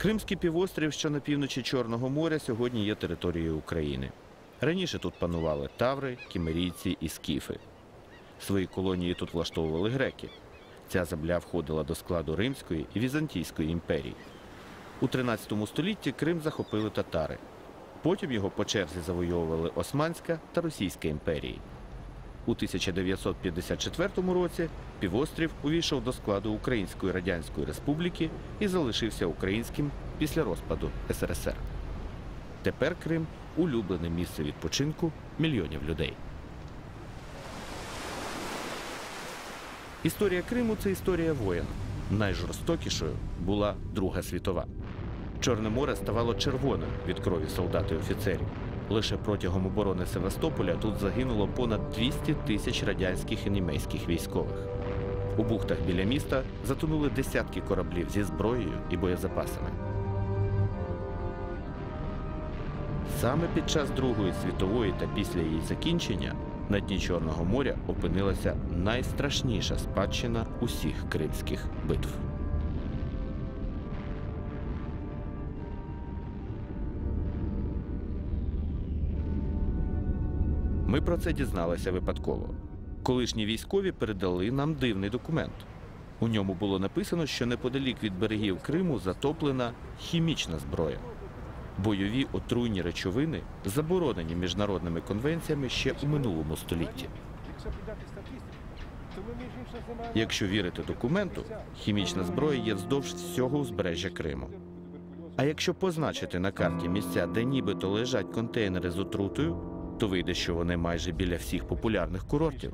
Кримський півострів, що на півночі Чорного моря, сьогодні є територією України. Раніше тут панували таври, кімерійці і скіфи. Свої колонії тут влаштовували греки. Ця земля входила до складу Римської і Візантійської імперій. У 13 столітті Крим захопили татари. Потім його по черзі завойовували Османська та Російська імперії. У 1954 році півострів увійшов до складу Української Радянської Республіки і залишився українським після розпаду СРСР. Тепер Крим улюблене місце відпочинку мільйонів людей. Історія Криму це історія воєн. Найжорстокішою була Друга світова. Чорне море ставало червоним від крові солдат і офіцерів. Лише протягом оборони Севастополя тут загинуло понад 200 тисяч радянських і німецьких військових. У бухтах біля міста затонули десятки кораблів зі зброєю і боєзапасами. Саме під час Другої світової та після її закінчення на дні Чорного моря опинилася найстрашніша спадщина усіх кримських битв. Ми про це дізналися випадково. Колишні військові передали нам дивний документ. У ньому було написано, що неподалік від берегів Криму затоплена хімічна зброя. Бойові отруйні речовини заборонені міжнародними конвенціями ще у минулому столітті. Якщо вірити документу, хімічна зброя є вздовж всього узбережжя Криму. А якщо позначити на карті місця, де нібито лежать контейнери з отрутою, то вийде, що вони майже біля всіх популярних курортів.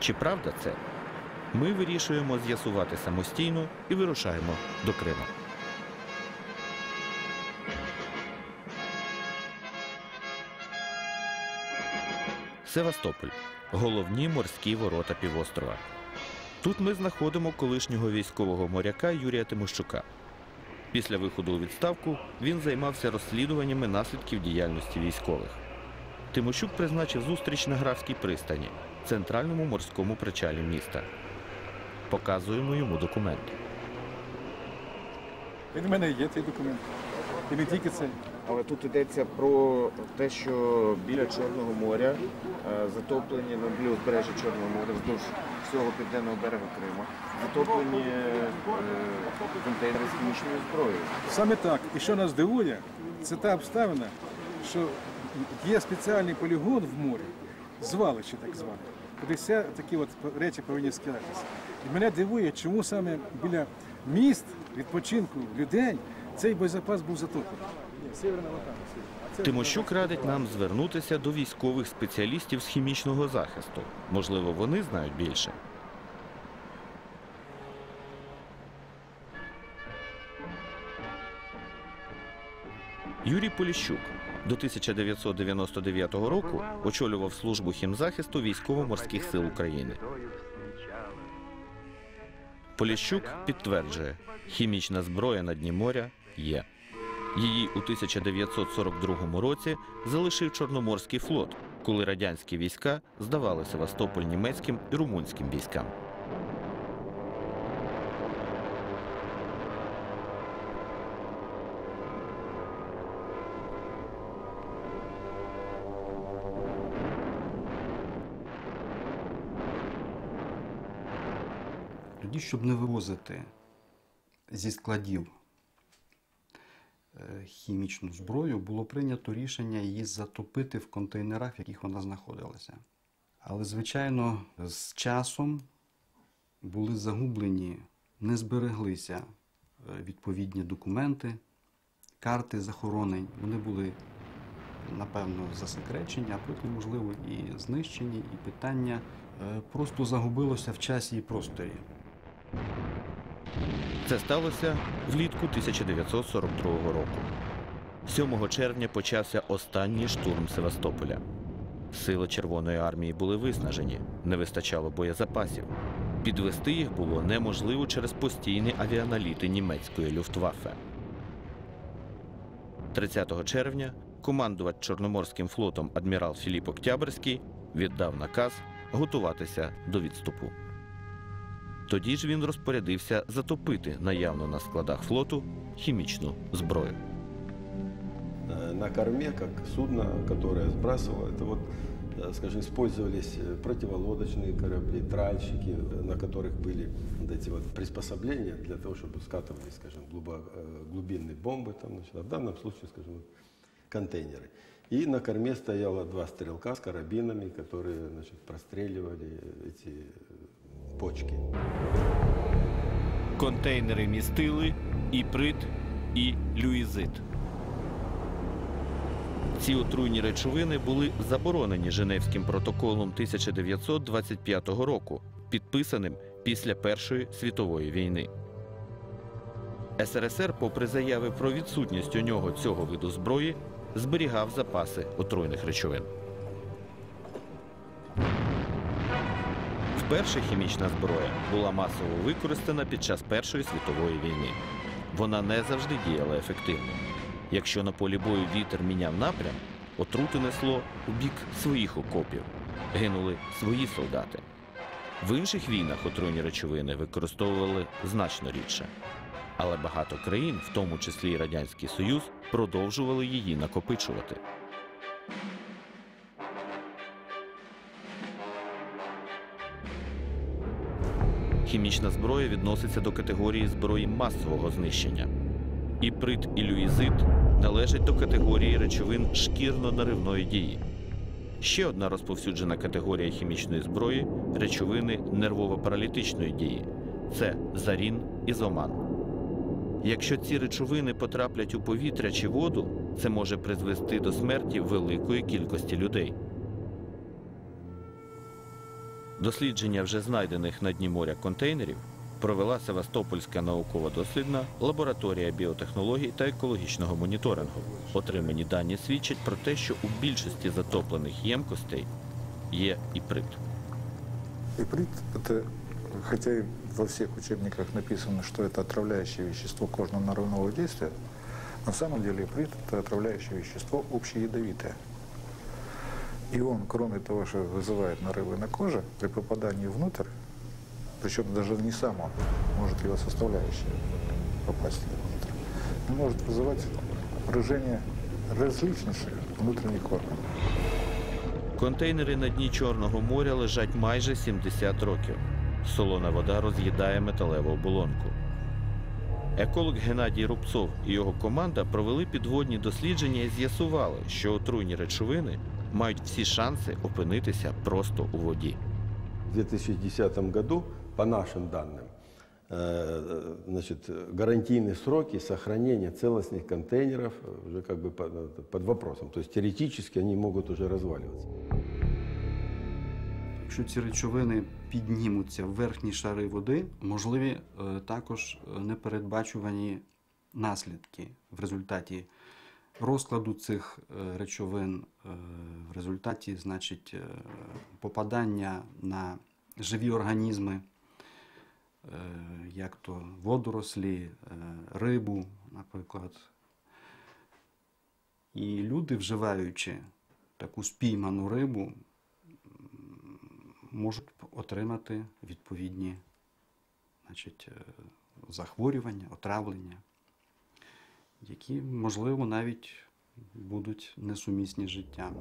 Чи правда це? Ми вирішуємо з'ясувати самостійно і вирушаємо до Криму. Севастополь головні морські ворота півострова. Тут ми знаходимо колишнього військового моряка Юрія Тимощука. Після виходу у відставку він займався розслідуваннями наслідків діяльності військових. Тимощук призначив зустріч на Графській пристані, центральному морському причалі міста. Показуємо йому документ. Він в мене є цей документ. І не тільки це. Але тут йдеться про те, що біля Чорного моря е, затоплені біля узбережжя Чорного моря вздовж всього південного берега Криму, затоплені е, контейнери з хімічною зброєю. Саме так. І що нас дивує, це та обставина, що є спеціальний полігон в морі, звалище так зване, куди вся такі от речі повинні скидатися. І мене дивує, чому саме біля міст відпочинку людей цей боєзапас був затоплений. Ні, Северна Ватана. А це- Тимощук радить нам звернутися до військових спеціалістів з хімічного захисту. Можливо, вони знають більше. Юрій Поліщук до 1999 року очолював службу хімзахисту військово-морських сил України. Поліщук підтверджує, хімічна зброя на дні моря є. Її у 1942 році залишив Чорноморський флот, коли радянські війська здавали Севастополь німецьким і румунським військам. Тоді, щоб не вивозити зі складів хімічну зброю, було прийнято рішення її затопити в контейнерах, в яких вона знаходилася. Але, звичайно, з часом були загублені, не збереглися е, відповідні документи, карти захоронень. Вони були, напевно, засекречені, а потім, можливо, і знищені, і питання е, просто загубилося в часі і просторі. Це сталося влітку 1942 року. 7 червня почався останній штурм Севастополя. Сили Червоної армії були виснажені, не вистачало боєзапасів. Підвести їх було неможливо через постійні авіаналіти німецької люфтваффе. 30 червня командувач Чорноморським флотом адмірал Філіп Октябрьський віддав наказ готуватися до відступу. Тоді ж він розпорядився затопити наявну на складах флоту хімічну зброю. Э, на корме, как судно, которое сбрасывало. Это вот, э, скажем, использовались э, противолодочные корабли, тральщики, э, на которых были вот эти вот приспособления для того, чтобы скатывались, скажем, глубо- э, глубинные бомбы, там, значит, а в данном случае, скажем, вот, контейнеры. И на корме стояло два стрелка с карабинами, которые значит, простреливали эти э, почки. Контейнери містили іприт і люїзит. Ці отруйні речовини були заборонені Женевським протоколом 1925 року, підписаним після Першої світової війни. СРСР, попри заяви про відсутність у нього цього виду зброї, зберігав запаси отруйних речовин. Вперше хімічна зброя була масово використана під час Першої світової війни. Вона не завжди діяла ефективно. Якщо на полі бою вітер міняв напрям, отрути несло у бік своїх окопів, гинули свої солдати. В інших війнах отруйні речовини використовували значно рідше. Але багато країн, в тому числі і Радянський Союз, продовжували її накопичувати. Хімічна зброя відноситься до категорії зброї масового знищення. Іприт і люїзит належать до категорії речовин шкірно-наривної дії. Ще одна розповсюджена категорія хімічної зброї речовини нервово-паралітичної дії це зарін і зоман. Якщо ці речовини потраплять у повітря чи воду, це може призвести до смерті великої кількості людей. Дослідження вже знайдених на дні моря контейнерів провела Севастопольська науково-дослідна лабораторія біотехнологій та екологічного моніторингу. Отримані дані свідчать про те, що у більшості затоплених ємкостей є іприт. Иприт – это, хотя и во всех учебниках написано, что это отравляющее вещество кожно-нарывного действия, на самом деле иприт – это отравляющее вещество общеядовитое. И он, кроме того, что вызывает нарывы на коже, при попадании внутрь, причем даже не сам он, может его составляющая попасть внутрь, он может вызывать поражение различнейших внутренних органов. Контейнери на дні Чорного моря лежать майже 70 років. Солона вода роз'їдає металеву оболонку. Еколог Геннадій Рубцов і його команда провели підводні дослідження і з'ясували, що отруйні речовини мають всі шанси опинитися просто у воді. В 2010 году, по нашим данным, э, значит, гарантийные сроки сохранения целостных контейнеров э, уже как бы под, под вопросом. То есть теоретически они могут уже разваливаться. Якщо ці речовини піднімуться в верхні шари води, можливі е, також е, непередбачувані наслідки в результаті розкладу цих е, речовин, е, в результаті, значить, е, попадання на живі організми, як то водорослі, рибу, наприклад. І люди, вживаючи таку спійману рибу, можуть отримати відповідні значить, захворювання, отравлення, які, можливо, навіть будуть несумісні з життям.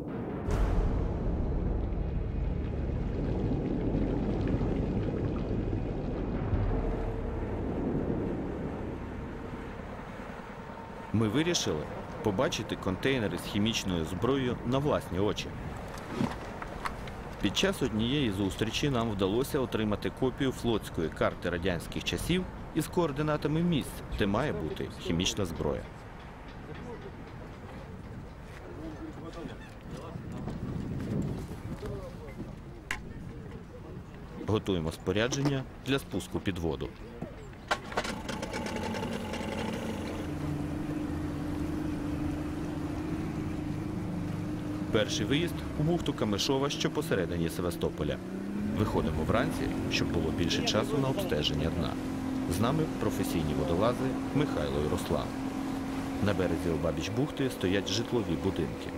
Ми вирішили побачити контейнери з хімічною зброєю на власні очі. Під час однієї зустрічі нам вдалося отримати копію флотської карти радянських часів із координатами місць, де має бути хімічна зброя. Готуємо спорядження для спуску під воду. Перший виїзд у бухту Камишова, що посередині Севастополя. Виходимо вранці, щоб було більше часу на обстеження дна. З нами професійні водолази Михайло і Руслан. На березі обабіч бухти стоять житлові будинки.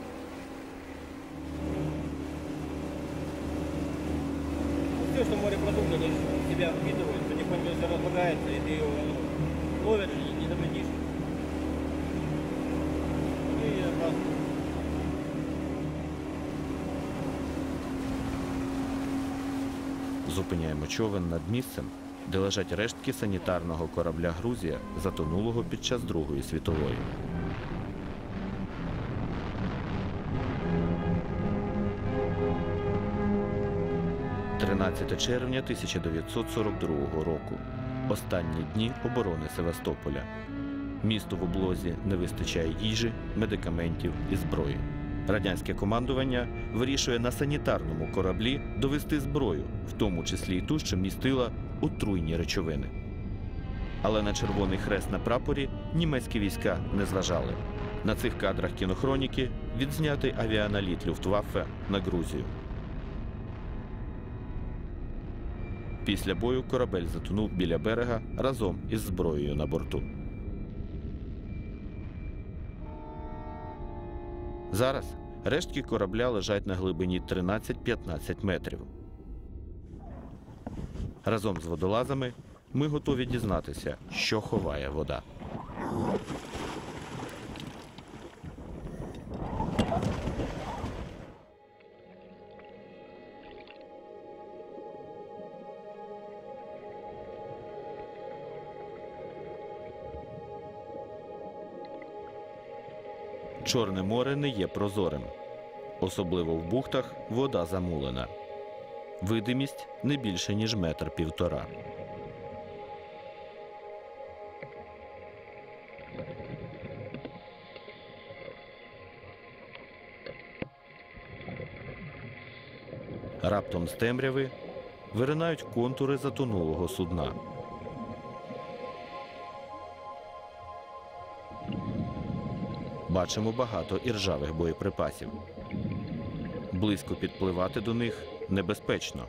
Все, что морепродукты себя впитывают, они пугается, и ты его ну, ловишь и не запретишь. И раз. Зупиняємо човен над місцем, де лежать рештки санітарного корабля Грузія, затонулого під час Другої світової. – 13 червня 1942 року. Останні дні оборони Севастополя. Місту в облозі не вистачає їжі, медикаментів і зброї. Радянське командування вирішує на санітарному кораблі довести зброю, в тому числі й ту, що містила отруйні речовини. Але на червоний хрест на прапорі німецькі війська не зважали. На цих кадрах кінохроніки відзнятий авіаналіт Люфтваффе на Грузію. Після бою корабель затонув біля берега разом із зброєю на борту. Зараз рештки корабля лежать на глибині 13-15 метрів. Разом з водолазами ми готові дізнатися, що ховає вода. Чорне море не є прозорим. Особливо в бухтах вода замулена. Видимість не більше, ніж метр півтора. Раптом з темряви виринають контури затонулого судна. Бачимо багато іржавих боєприпасів. Близько підпливати до них небезпечно,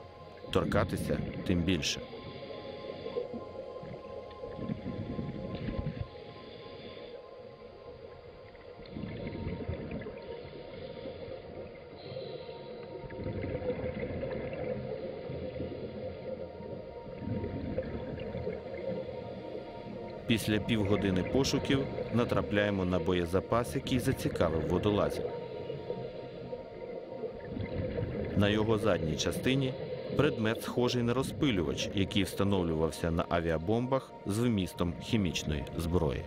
торкатися тим більше. Після півгодини пошуків натрапляємо на боєзапас, який зацікавив водолазів. На його задній частині предмет схожий на розпилювач, який встановлювався на авіабомбах з вмістом хімічної зброї.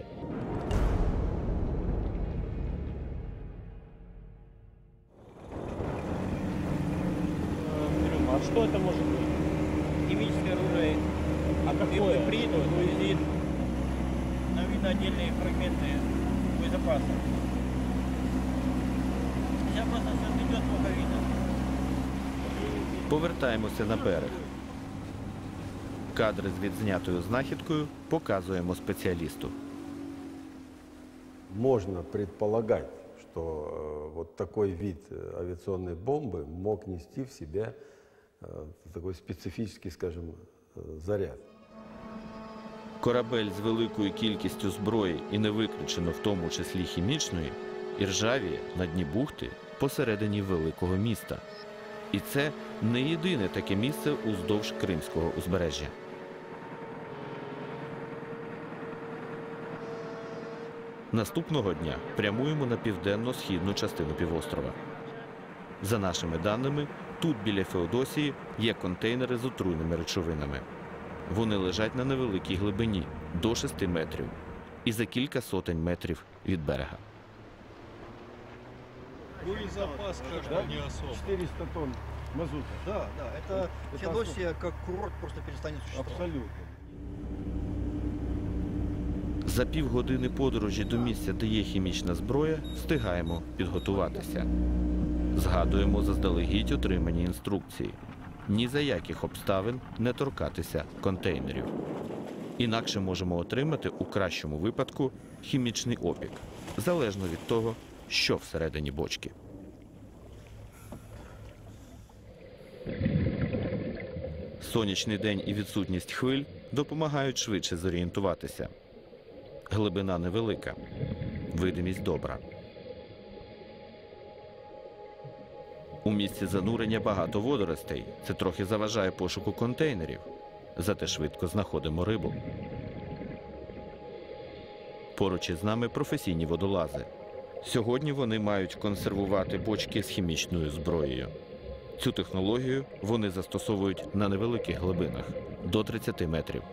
Э, А что это может быть? Химическое оружие. А какое? Иприт, уизит. Там видно отдельные фрагменты боезапаса. Сейчас просто все идет плохо видно. Повертаємося на берег. Кадри з відзнятою знахідкою показуємо спеціалісту. Можно предполагать, что э, вот такой вид э, авиационной бомбы мог нести в себе э, такой специфический, скажем, э, заряд. Корабель з великою кількістю зброї і не виключено в тому числі хімічної, і ржавіє на дні бухти посередині великого міста. І це не єдине таке місце уздовж Кримського узбережжя. Наступного дня прямуємо на південно-східну частину півострова. За нашими даними, тут біля Феодосії є контейнери з отруйними речовинами. Вони лежать на невеликій глибині до 6 метрів і за кілька сотень метрів від берега. Боезапас как не особо. 400 тонн мазута. Да, да, это Феодосия как курорт просто перестанет существовать. Абсолютно. За півгодини подорожі до місця, де є хімічна зброя, встигаємо підготуватися. Згадуємо заздалегідь отримані інструкції. Ні за яких обставин не торкатися контейнерів. Інакше можемо отримати у кращому випадку хімічний опік, залежно від того, що всередині бочки. Сонячний день і відсутність хвиль допомагають швидше зорієнтуватися. Глибина невелика, видимість добра. У місці занурення багато водоростей. Це трохи заважає пошуку контейнерів. зате швидко знаходимо рибу. Поруч із нами професійні водолази. Сьогодні вони мають консервувати бочки з хімічною зброєю. Цю технологію вони застосовують на невеликих глибинах до 30 метрів.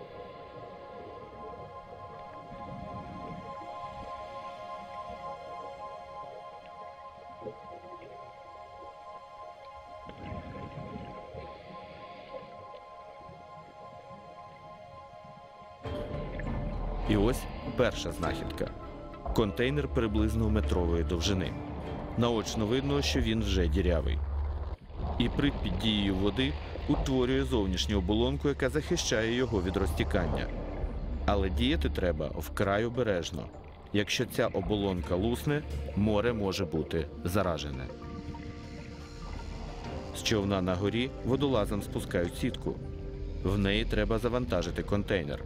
І ось перша знахідка. Контейнер приблизно метрової довжини. Наочно видно, що він вже дірявий. І прит під води утворює зовнішню оболонку, яка захищає його від розтікання. Але діяти треба вкрай обережно. Якщо ця оболонка лусне, море може бути заражене. З човна на горі водолазам спускають сітку. В неї треба завантажити контейнер.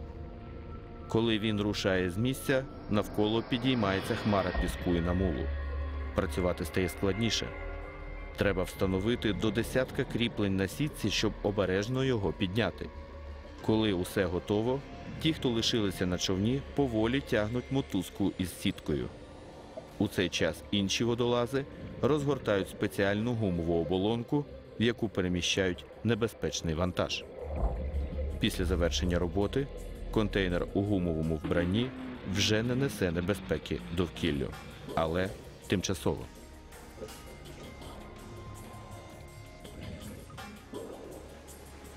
Коли він рушає з місця, навколо підіймається хмара піску і намулу. Працювати стає складніше. Треба встановити до десятка кріплень на сітці, щоб обережно його підняти. Коли усе готово, ті, хто лишилися на човні, поволі тягнуть мотузку із сіткою. У цей час інші водолази розгортають спеціальну гумову оболонку, в яку переміщають небезпечний вантаж. Після завершення роботи контейнер у гумовому вбранні вже не несе небезпеки довкіллю, але тимчасово.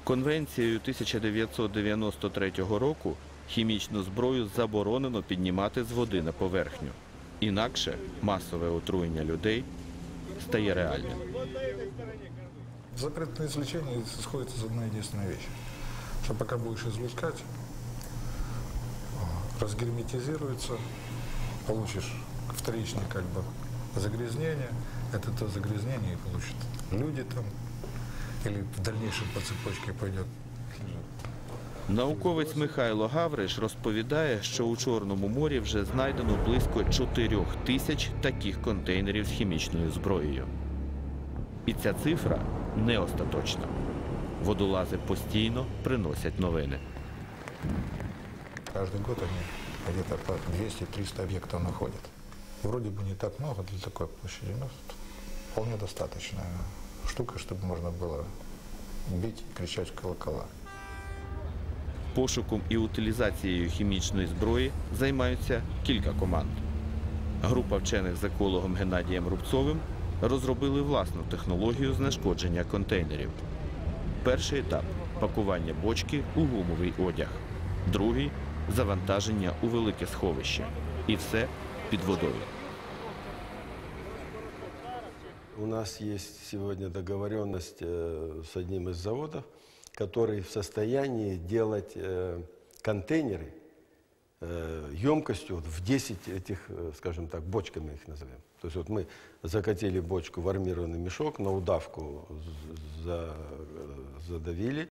Конвенцією 1993 року хімічну зброю заборонено піднімати з води на поверхню. Інакше масове отруєння людей стає реальним. Запрет на извлечение исходит из одной единственной вещи. Что пока будешь извлекать, разгерметизируется, получишь вторичное как бы загрязнение. Это то загрязнение и получат люди там, или в дальнейшем по цепочке пойдет. Науковець Михайло Гавриш розповідає, що у Чорному морі вже знайдено близько 4 тисяч таких контейнерів з хімічною зброєю. І ця цифра не остаточна. Водолази постійно приносять новини. Каждый год они где-то по 200-300 объектов находят. Вроде бы не так много для такой площади, но вполне достаточная штука, чтобы можно было бить и кричать колокола. Пошуком і утилізацією хімічної зброї займаються кілька команд. Група вчених з екологом Геннадієм Рубцовим розробили власну технологію знешкодження контейнерів. Перший етап пакування бочки у гумовий одяг, другий завантаження у велике сховище. І все під водою. У нас есть сегодня договоренность э, с одним из заводов, который в состоянии делать э, контейнеры э, емкостью в 10 этих, скажем так, бочками их назовем. То есть вот мы закатили бочку в армированный мешок, на удавку задавили,